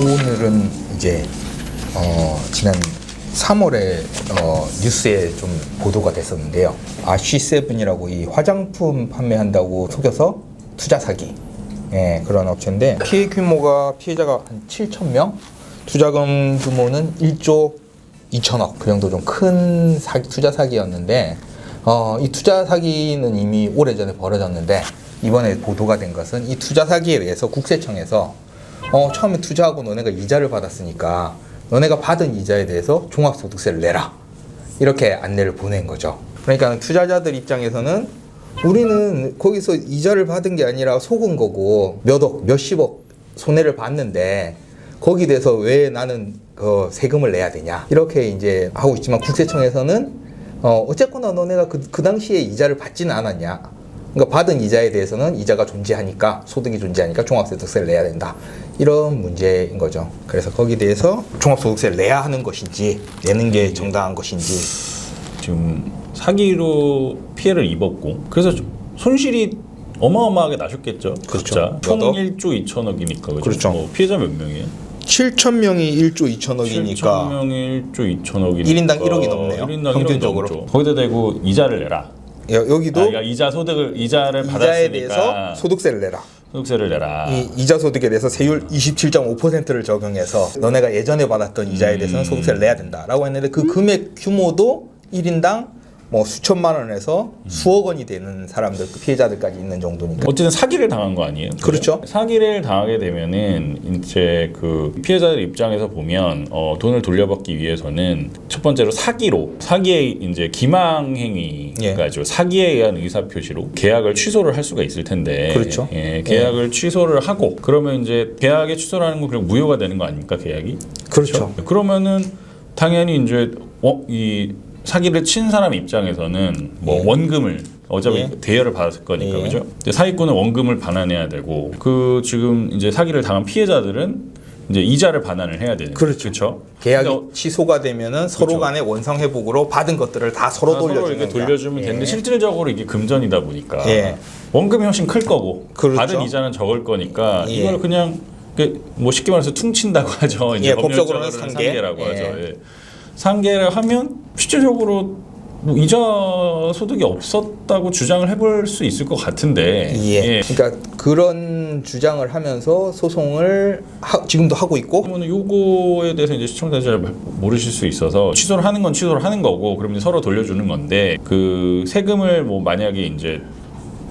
오늘은 이제 어, 지난 3월에 어, 뉴스에 좀 보도가 됐었는데요. 아쉬세븐이라고 이 화장품 판매한다고 속여서 투자 사기 예, 그런 업체인데 피해 규모가 피해자가 한 7천 명, 투자금 규모는 1조 2천억 그 정도 좀 큰 사기, 투자 사기였는데 어, 이 투자 사기는 이미 오래전에 벌어졌는데 이번에 보도가 된 것은 이 투자 사기에 대해서 국세청에서 어, 처음에 투자하고 너네가 이자를 받았으니까 너네가 받은 이자에 대해서 종합소득세를 내라. 이렇게 안내를 보낸 거죠. 그러니까 투자자들 입장에서는 우리는 거기서 이자를 받은 게 아니라 속은 거고 몇억, 몇십억 손해를 봤는데 거기에 대해서 왜 나는 그 세금을 내야 되냐. 이렇게 이제 하고 있지만 국세청에서는 어, 어쨌거나 너네가 그, 그 당시에 이자를 받지는 않았냐. 그러니까 받은 이자에 대해서는 이자가 존재하니까 소득이 존재하니까 종합소득세를 내야 된다 이런 문제인 거죠. 그래서 거기에 대해서 종합소득세를 내야 하는 것인지 내는 게 정당한 것인지 지금 사기로 피해를 입었고 그래서 좀 손실이 어마어마하게 나셨겠죠. 그렇죠. 각자. 총 몇억? 1조 2천억이니까 그죠? 그렇죠. 뭐 피해자 몇 명이에요? 7천 명이 1조 2천억이니까 7천 명이 1조 2천억이니까 1인당 1억이 넘네요. 1인당 평균적으로. 1억이 넘죠. 거기다 대고 이자를 내라. 여 기도 아, 그러니까 이자 소득을 이자를 이자에 받았으니까 대해서 소득세를 내라. 소득세를 내라. 이 이자 소득에 대해서 세율 27.5%를 적용해서 너네가 예전에 받았던 이자에 대해서는 소득세를 내야 된다라고 했는데 그 금액 규모도 1인당 뭐 수천만 원에서 수억 원이 되는 사람들 그 피해자들까지 있는 정도니까 어쨌든 사기를 당한 거 아니에요? 그렇죠. 사기를 당하게 되면은 이제 그 피해자들 입장에서 보면 어, 돈을 돌려받기 위해서는 첫 번째로 사기로 사기의 이제 기망 행위가 예. 죠 사기에 의한 의사 표시로 계약을 취소를 할 수가 있을 텐데 그렇죠. 예, 계약을 취소를 하고 그러면 이제 계약에 취소를 하는 건 그냥 무효가 되는 거 아닙니까 계약이? 그렇죠. 그러면은 당연히 이제 어, 이 사기를 친 사람 입장에서는 뭐 예. 원금을 어차피 예. 대여를 받았을 거니까 예. 그죠? 근데 사기꾼은 원금을 반환해야 되고 그 지금 이제 사기를 당한 피해자들은 이제 이자를 반환을 해야 되는 그렇죠. 그렇죠? 계약이 근데 취소가 되면은 서로 그렇죠. 간의 원상 회복으로 받은 것들을 다 서로 다 서로 돌려주는 이렇게 돌려주면 되는데 실질적으로 이게 금전이다 보니까 예. 원금이 훨씬 클 거고 그렇죠. 받은 이자는 적을 거니까 예. 이걸 그냥 그뭐 쉽게 말해서 퉁친다고 하죠. 이제 예, 법적으로는 상계. 하죠. 예. 예. 상계를 하면 실질적으로 뭐 이자 소득이 없었다고 주장을 해볼 수 있을 것 같은데. 예. 그러니까 그런 주장을 하면서 소송을 하- 지금도 하고 있고? 그러면 요거에 대해서 이제 시청자 잘 모르실 수 있어서 취소를 하는 건 취소를 하는 거고 그러면 서로 돌려주는 건데 그 세금을 뭐 만약에 이제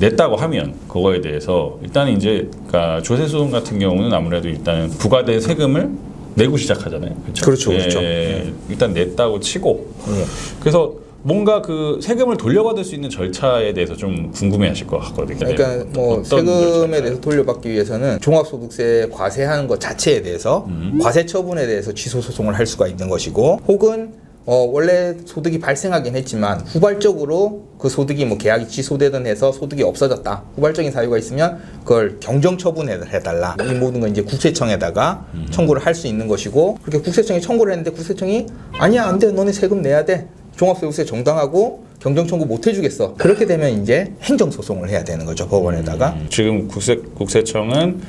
냈다고 하면 그거에 대해서 일단은 이제 그러니까 조세 소송 같은 경우는 아무래도 일단은 부과된 세금을 내고 시작하잖아요. 그렇죠? 그렇죠, 그렇죠. 예, 일단 냈다고 치고 예. 그래서 뭔가 그 세금을 돌려받을 수 있는 절차에 대해서 좀 궁금해하실 것 같거든요. 그러니까 뭐 세금에? 대해서 돌려받기 위해서는 종합소득세 과세하는 것 자체에 대해서 음. 과세 처분에 대해서 취소 소송을 할 수가 있는 것이고 혹은 어 원래 소득이 발생하긴 했지만 후발적으로 그 소득이 뭐 계약이 취소되든 해서 소득이 없어졌다. 후발적인 사유가 있으면 그걸 경정 처분해 달라. 이 모든 건 이제 국세청에다가 음. 청구를 할 수 있는 것이고 그렇게 국세청에 청구를 했는데 국세청이 아니야 안 돼. 너네 세금 내야 돼. 종합소득세 정당하고 경정 청구 못 해주겠어 그렇게 되면 이제 행정 소송을 해야 되는 거죠 법원에다가 음, 지금 국세 국세청은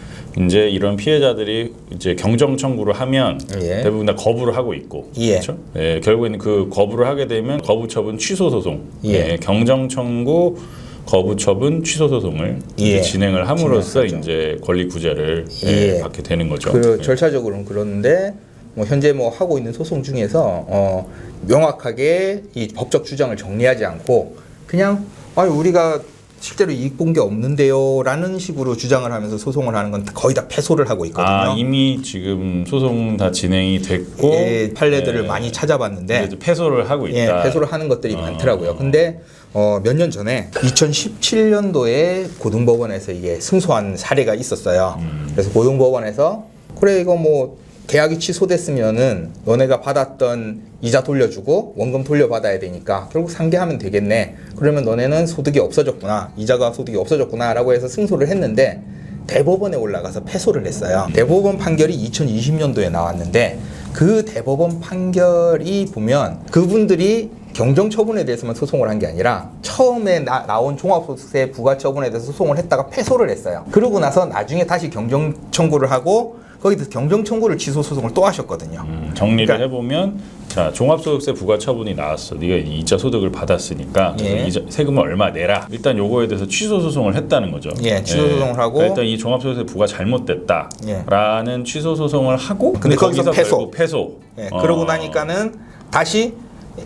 이제 이런 피해자들이 이제 경정 청구를 하면 예. 대부분 다 거부를 하고 있고 예. 그렇죠? 예, 결국에는 그 거부를 하게 되면 거부 처분 취소 소송, 예. 경정 청구 거부 처분 취소 소송을 이제 예. 진행을 함으로써 진행하죠. 이제 권리 구제를 예, 예. 받게 되는 거죠. 그 예. 절차적으로는 그런데 뭐 현재 뭐 하고 있는 소송 중에서 어 명확하게 이 법적 주장을 정리하지 않고 그냥 아 우리가 실제로 이익 본 게 없는데요라는 식으로 주장을 하면서 소송을 하는 건 거의 다 패소를 하고 있거든요. 아 이미 지금 소송 다 진행이 됐고 예, 판례들을 예, 많이 찾아봤는데 패소를 하고 예, 있다. 패소를 하는 것들이 아. 많더라고요. 근데 어, 몇 년 전에 2017년도에 고등법원에서 이게 승소한 사례가 있었어요. 음. 그래서 고등법원에서 그래 이거 뭐 계약이 취소됐으면은 너네가 받았던 이자 돌려주고 원금 돌려받아야 되니까 결국 상계하면 되겠네. 그러면 너네는 소득이 없어졌구나. 이자가 소득이 없어졌구나 라고 해서 승소를 했는데 대법원에 올라가서 패소를 했어요. 대법원 판결이 2020년도에 나왔는데 그 대법원 판결이 보면 그분들이 경정 처분에 대해서만 소송을 한 게 아니라 처음에 나, 나온 종합소득세 부과 처분에 대해서 소송을 했다가 패소를 했어요. 그러고 나서 나중에 다시 경정 청구를 하고 거기서 경정 청구를 취소 소송을 또 하셨거든요. 음, 정리를 그러니까- 해보면 자 종합소득세 부과 처분이 나왔어. 네가 이자 소득을 받았으니까 예. 이자, 세금을 얼마 내라. 일단 요거에 대해서 취소 소송을 했다는 거죠. 예, 취소 소송을 하고. 그러니까 일단 이 종합소득세 부과 잘못됐다라는 취소 소송을 하고 근데 거기서 패소. 결국 패소. 예, 어. 그러고 나니까는 다시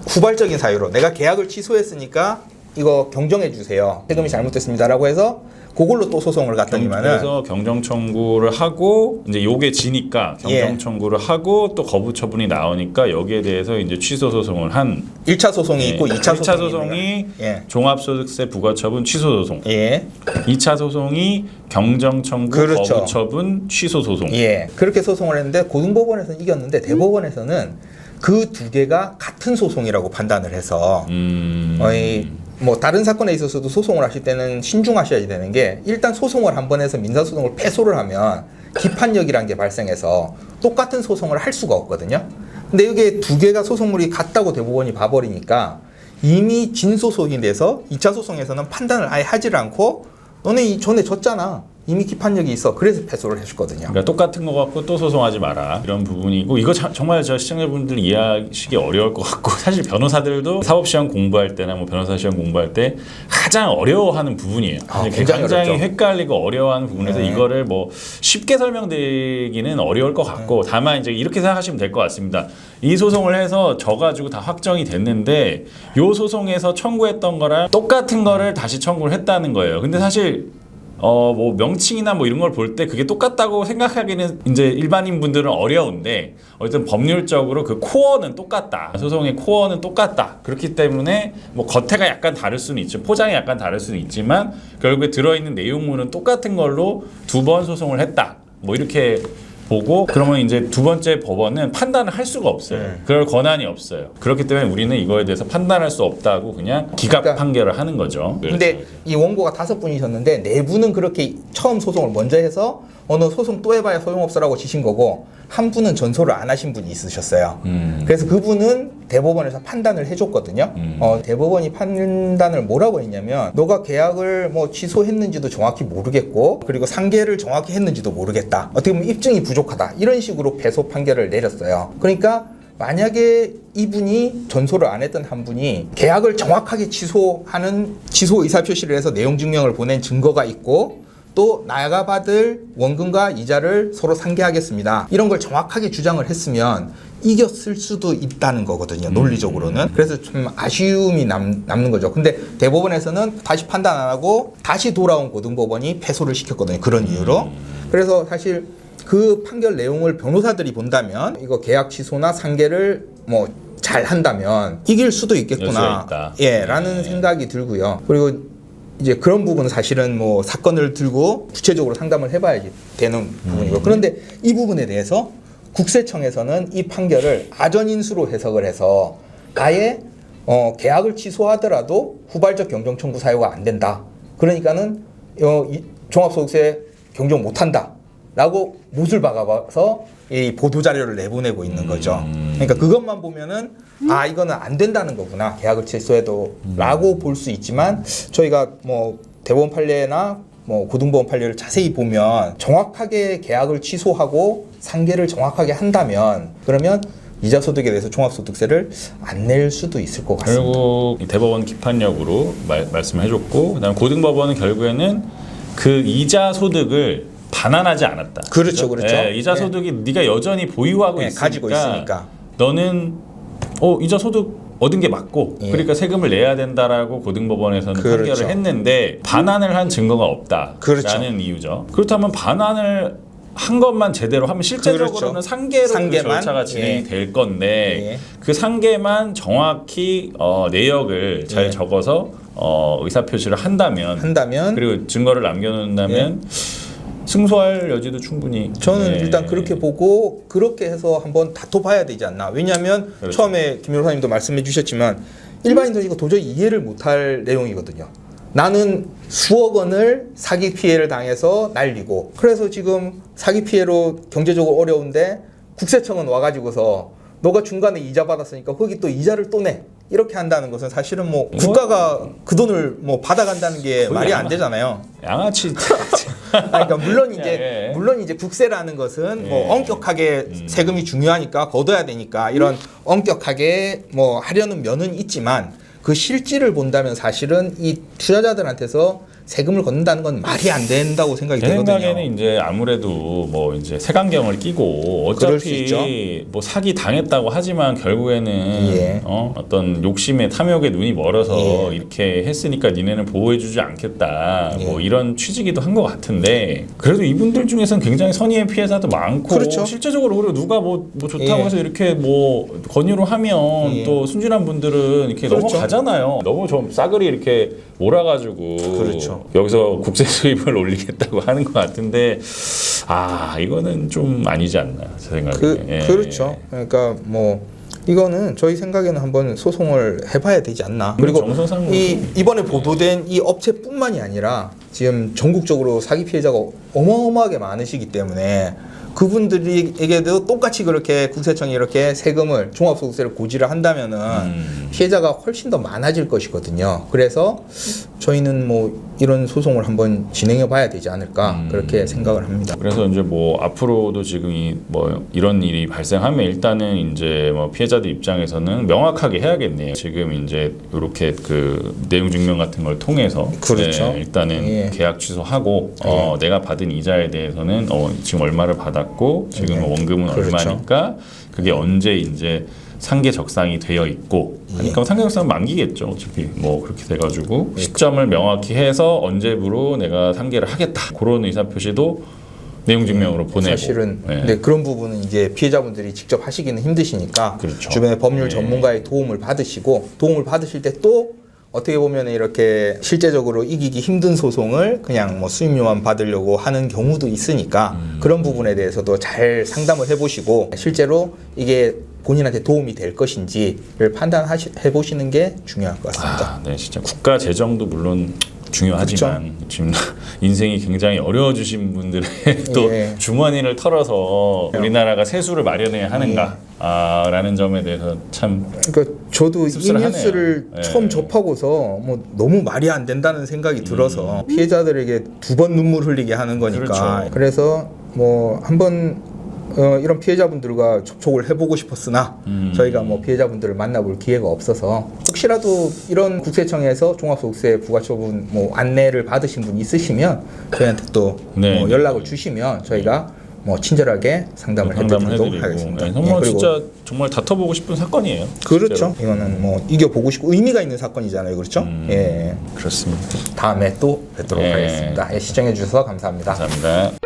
후발적인 사유로 내가 계약을 취소했으니까 이거 경정해 주세요. 세금이 잘못됐습니다라고 해서 그걸로 또 소송을 갔더니만은 그래서 경정 청구를 하고 이제 요게 지니까 경정 예. 청구를 하고 또 거부 처분이 나오니까 여기에 대해서 이제 취소 소송을 한 1차 소송이 예. 있고 2차, 1차 소송이. 예. 종합소득세 부과처분 취소 소송. 예. 2차 소송이 경정 청구 그렇죠. 거부 처분 취소 소송. 예. 그렇게 소송을 했는데 고등법원에서는 이겼는데 대법원에서는 그 두 개가 같은 소송이라고 판단을 해서 음. 거의 뭐 다른 사건에 있어서도 소송을 하실 때는 신중하셔야 되는 게 일단 소송을 한 번 해서 민사 소송을 패소를 하면 기판력이란 게 발생해서 똑같은 소송을 할 수가 없거든요. 근데 이게 두 개가 소송물이 같다고 대법원이 봐버리니까 이미 진 소송이 돼서 2차 소송에서는 판단을 아예 하질 않고 너네 이 전에 졌잖아. 이미 기판력이 있어. 그래서 패소를 해줬거든요. 그러니까 똑같은 거 갖고 또 소송하지 마라 이런 부분이고 이거 자- 정말 저 시청자분들 이해하시기 어려울 것 같고 사실 변호사들도 사법 시험 공부할 때나 뭐 변호사 시험 공부할 때 가장 어려워하는 부분이에요. 아, 사실 굉장히 굉장히. 헷갈리고 어려워하는 부분에서 네. 이거를 뭐 쉽게 설명드리기는 어려울 것 같고 네. 다만 이제 이렇게 생각하시면 될 것 같습니다. 이 소송을 해서 져 가지고 다 확정이 됐는데 요 소송에서 청구했던 거랑 똑같은 거를 다시 청구를 했다는 거예요. 근데 사실 어 뭐 명칭이나 뭐 이런 걸 볼 때 그게 똑같다고 생각하기는 이제 일반인 분들은 어려운데 어쨌든 법률적으로 그 코어는 똑같다. 소송의 코어는 똑같다. 그렇기 때문에 뭐 겉에가 약간 다를 수는 있죠. 포장이 약간 다를 수는 있지만 결국에 들어있는 내용물은 똑같은 걸로 두 번 소송을 했다. 뭐 이렇게 보고 그러면 이제 두 번째 법원은 판단을 할 수가 없어요. 네. 그럴 권한이 없어요. 그렇기 때문에 우리는 이거에 대해서 판단할 수 없다고 그냥 기각 그러니까- 판결을 하는 거죠. 근데 그렇죠. 이 원고가 다섯 분이셨는데 네 분은 그렇게 처음 소송을 먼저 해서 어느 소송 또 해봐야 소용없어라고 지신 거고 한 분은 전소를 안 하신 분이 있으셨어요. 음. 그래서 그분은 대법원에서 판단을 해줬거든요. 음. 어, 대법원이 판단을 뭐라고 했냐면 너가 계약을 뭐 취소했는지도 정확히 모르겠고 그리고 상계를 정확히 했는지도 모르겠다. 어떻게 보면 입증이 부족하다. 이런 식으로 패소 판결을 내렸어요. 그러니까 만약에 이분이 전소를 안 했던 한 분이 계약을 정확하게 취소하는 취소 의사 표시를 해서 내용 증명을 보낸 증거가 있고 또 나가 받을 원금과 이자를 서로 상계하겠습니다. 이런 걸 정확하게 주장을 했으면 이겼을 수도 있다는 거거든요. 논리적으로는. 그래서 좀 아쉬움이 남, 남는 거죠. 근데 대법원에서는 다시 판단 안 하고 다시 돌아온 고등법원이 패소를 시켰거든요. 그런 이유로. 그래서 사실 그 판결 내용을 변호사들이 본다면 이거 계약 취소나 상계를 뭐 잘 한다면 이길 수도 있겠구나. 예, 라는 네. 생각이 들고요. 그리고 이제 그런 부분은 사실은 뭐 사건을 들고 구체적으로 상담을 해봐야지 되는 부분이고 그런데 이 부분에 대해서 국세청에서는 이 판결을 아전인수로 해석을 해서 아예 어, 계약을 취소하더라도 후발적 경정 청구 사유가 안 된다. 그러니까는 어, 이 종합소득세 경정 못한다. 라고 못을 박아봐서 이 보도 자료를 내보내고 있는 거죠. 그러니까 그것만 보면은 아 이거는 안 된다는 거구나 계약을 취소해도라고 볼 수 있지만 저희가 뭐 대법원 판례나 뭐 고등법원 판례를 자세히 보면 정확하게 계약을 취소하고 상계를 정확하게 한다면 그러면 이자 소득에 대해서 종합소득세를 안 낼 수도 있을 것 같습니다. 결국 이 대법원 기판력으로 말, 말씀을 해줬고 그다음 고등법원은 결국에는 그 이자 소득을 반환하지 않았다. 그렇죠, 그렇죠. 예, 이자 예. 소득이 네가 여전히 보유하고 예, 있으니까, 가지고 있으니까. 너는 어 이자 소득 얻은 게 맞고 예. 그러니까 세금을 내야 된다라고 고등법원에서는 그렇죠. 판결을 했는데 반환을 한 증거가 없다라는 그렇죠. 이유죠. 그렇다면 반환을 한 것만 제대로 하면 실제적으로는 그렇죠. 상계로 그 상계만? 절차가 진행이 예. 될 건데 예. 그 상계만 정확히 어, 내역을 잘 예. 적어서 어, 의사 표시를 한다면 한다면 그리고 증거를 남겨놓는다면 승소할 여지도 충분히 저는 예. 일단 그렇게 보고 그렇게 해서 한번 다퉈봐야 되지 않나. 왜냐하면 그렇죠. 처음에 김 변호사님도 말씀해 주셨지만 일반인들은 이거 도저히 이해를 못할 내용이거든요. 나는 수억 원을 사기 피해를 당해서 날리고 그래서 지금 사기 피해로 경제적으로 어려운데 국세청은 와가지고서 너가 중간에 이자 받았으니까 거기 또 이자를 또 내. 이렇게 한다는 것은 사실은 뭐 이거- 국가가 그 돈을 뭐 받아간다는 게 말이 안 되잖아요. 양아치 아니, 그러니까 물론 이제 예, 예. 물론 이제 국세라는 것은 뭐 예. 엄격하게 세금이 중요하니까 걷어야 되니까 이런 엄격하게 뭐 하려는 면은 있지만 그 실질을 본다면 사실은 이 투자자들한테서 세금을 걷는다는 건 말이 안 된다고 생각이 제 되거든요. 생각에는 이제 아무래도 뭐 이제 색안경을 끼고 그럴 수 어차피 뭐 사기 당했다고 하지만 결국에는 예. 어, 어떤 욕심에 탐욕에 눈이 멀어서 예. 이렇게 했으니까 니네는 보호해주지 않겠다 예. 뭐 이런 취지기도 한 것 같은데 그래도 이분들 중에서는 굉장히 선의의 피해자도 많고 그렇죠. 실제적으로 그리고 누가 뭐, 뭐 좋다고 예. 해서 이렇게 뭐 권유를 하면 예. 또 순진한 분들은 이렇게 그렇죠. 넘어가잖아요. 너무 좀 싸그리 이렇게 몰아가지고 그렇죠. 여기서 국세 수입을 올리겠다고 하는 것 같은데 아 이거는 좀 아니지 않나 제 생각에 그 예. 그렇죠. 그러니까 뭐 이거는 저희 생각에는 한번 소송을 해봐야 되지 않나. 그리고 정서상 이 이번에 보도된 이 업체뿐만이 아니라 지금 전국적으로 사기 피해자가 어마어마하게 많으시기 때문에 그분들에게도 똑같이 그렇게 국세청이 이렇게 세금을 종합소득세를 고지를 한다면은 음. 피해자가 훨씬 더 많아질 것이거든요. 그래서 저희는 뭐 이런 소송을 한번 진행해 봐야 되지 않을까 음. 그렇게 생각을 합니다. 그래서 이제 뭐 앞으로도 지금 이 뭐 이런 일이 발생하면 일단은 이제 뭐 피해자들 입장에서는 명확하게 해야겠네요. 지금 이제 이렇게 그 내용 증명 같은 걸 통해서 그렇죠. 네, 일단은 예. 계약 취소하고 어, 내가 받은 이자에 대해서는 어, 지금 얼마를 받았고 지금 예. 원금은 그렇죠. 얼마니까 그게 언제 이제 상계 적상이 되어 있고 예. 하니까 상계 적상 만기겠죠 어차피 뭐 그렇게 돼가지고 시점을 명확히 해서 언제부로 내가 상계를 하겠다 그런 의사 표시도 내용 증명으로 보내고 예. 사실은 네. 근데 그런 부분은 이제 피해자분들이 직접 하시기는 힘드시니까 그렇죠. 주변에 법률 네. 전문가의 도움을 받으시고 도움을 받으실 때 또 어떻게 보면 이렇게 실제적으로 이기기 힘든 소송을 그냥 뭐 수임료만 받으려고 하는 경우도 있으니까 음. 그런 부분에 대해서도 잘 상담을 해보시고 실제로 이게 본인한테 도움이 될 것인지를 판단해 보시는 게 중요할 것 같습니다. 아, 네, 진짜 국가 재정도 물론 중요하지만 그렇죠. 지금 인생이 굉장히 어려워지신 분들의 또 예. 주머니를 털어서 우리나라가 세수를 마련해야 하는가 예. 아, 라는 점에 대해서 참 그러니까 저도 이. 뉴스를 예. 처음 접하고서 뭐 너무 말이 안 된다는 생각이 들어서 피해자들에게 두 번 눈물 흘리게 하는 거니까 음. 그렇죠. 그래서 뭐 한번 어, 이런 피해자분들과 접촉을 해보고 싶었으나 음. 저희가 뭐 피해자분들을 만나볼 기회가 없어서 혹시라도 이런 국세청에서 종합소득세 부가처분 뭐 안내를 받으신 분 있으시면 저희한테 또 네, 뭐 네. 연락을 주시면 저희가 뭐 친절하게 상담을 상담을 해드리도록 해드리고 하겠습니다. 네, 정말 예, 그리고 진짜 정말 다퉈보고 싶은 사건이에요. 그렇죠. 실제로. 이거는 뭐 이겨보고 싶고 의미가 있는 사건이잖아요. 그렇죠? 음. 예. 그렇습니다. 다음에 또 뵙도록 예. 하겠습니다. 예, 시청해 주셔서 감사합니다. 감사합니다.